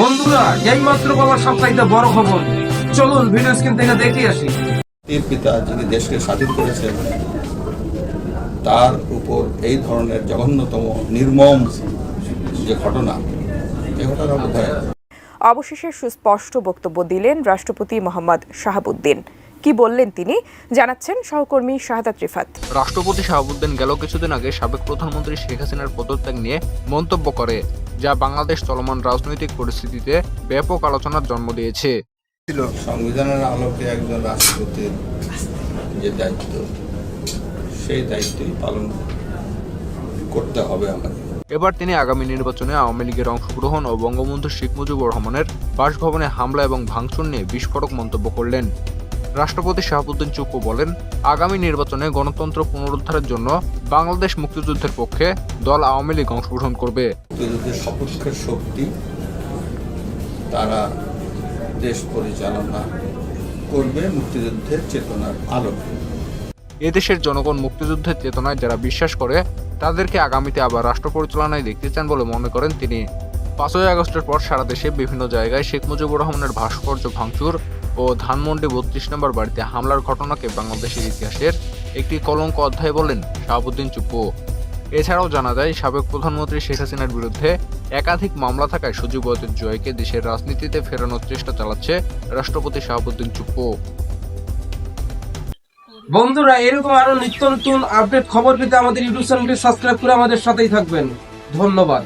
বন্ধুরা এই মাত্র সবচাইতে বড় খবর। চলুন ভিডিও স্ক্রিন থেকে দেখে আসি। পিতা যিনি দেশকে স্বাধীন করেছেন তার উপর এই ধরনের জঘন্যতম নির্মম যে ঘটনা এ ঘটনা বোধ অবশেষে সুস্পষ্ট বক্তব্য দিলেন রাষ্ট্রপতি মোহাম্মদ শাহাবুদ্দিন। কি বললেন তিনি? জানাচ্ছেন সহকর্মী শাহাদাত রিফাত রাষ্ট্রপতি শাহাবুদ্দিন গেল কিছুদিন আগে সাবেক প্রধানমন্ত্রী শেখ হাসিনার পদত্যাগ নিয়ে মন্তব্য করে যা বাংলাদেশ চলমান রাজনৈতিক পরিস্থিতিতে ব্যাপক আলোচনার জন্ম দিয়েছে। সংবিধানের আলোকে একজন রাষ্ট্রপতির যে দায়িত্ব সেই দায়িত্বই পালন করতে হবে আমাদের। এবার তিনি আগামী নির্বাচনে আওয়ামী লীগের অংশগ্রহণ ও বঙ্গবন্ধু শেখ মুজিবুর রহমানের বাসভবনে হামলা এবং ভাঙচুর নিয়ে বিস্ফোরক মন্তব্য করলেন। রাষ্ট্রপতি শাহাবুদ্দিন চুপ্পু বলেন আগামী নির্বাচনে গণতন্ত্র পুনরুদ্ধারের জন্য বাংলাদেশ মুক্তিযুদ্ধের পক্ষে দল আওয়ামী লীগ অংশগ্রহণ করবে। মুক্তিযুদ্ধের শক্তি তারা দেশ পরিচালনা করবে মুক্তিযুদ্ধের চেতনার আলোকে এদেশের জনগণ মুক্তিযুদ্ধের চেতনায় যারা বিশ্বাস করে তাদেরকে আগামীতে আবার রাষ্ট্র পরিচালনায় দেখতে চান বলে মনে করেন তিনি। পাঁচই আগস্টের পর সারা দেশে বিভিন্ন জায়গায় শেখ মুজিবুর রহমানের ভাস্কর্য ভাঙচুর ও ধানমন্ডি বত্রিশ নম্বর বাড়িতে হামলার ঘটনাকে বাংলাদেশের ইতিহাসের একটি কলঙ্ক অধ্যায় বলেন শাহাবুদ্দিন চুপ্পু। এছাড়াও জানা যায়, সাবেক প্রধানমন্ত্রী শেখ হাসিনার বিরুদ্ধে একাধিক মামলা থাকায় সুজীব জয়কে দেশের রাজনীতিতে ফেরানোর চেষ্টা চালাচ্ছে রাষ্ট্রপতি শাহাবুদ্দিন চুপ্পু। বন্ধুরা, এরকম আরও নিত্য নতুন আপডেট খবর পেতে আমাদের ইউটিউব চ্যানেলটি সাবস্ক্রাইব করে আমাদের সাথেই থাকবেন। ধন্যবাদ।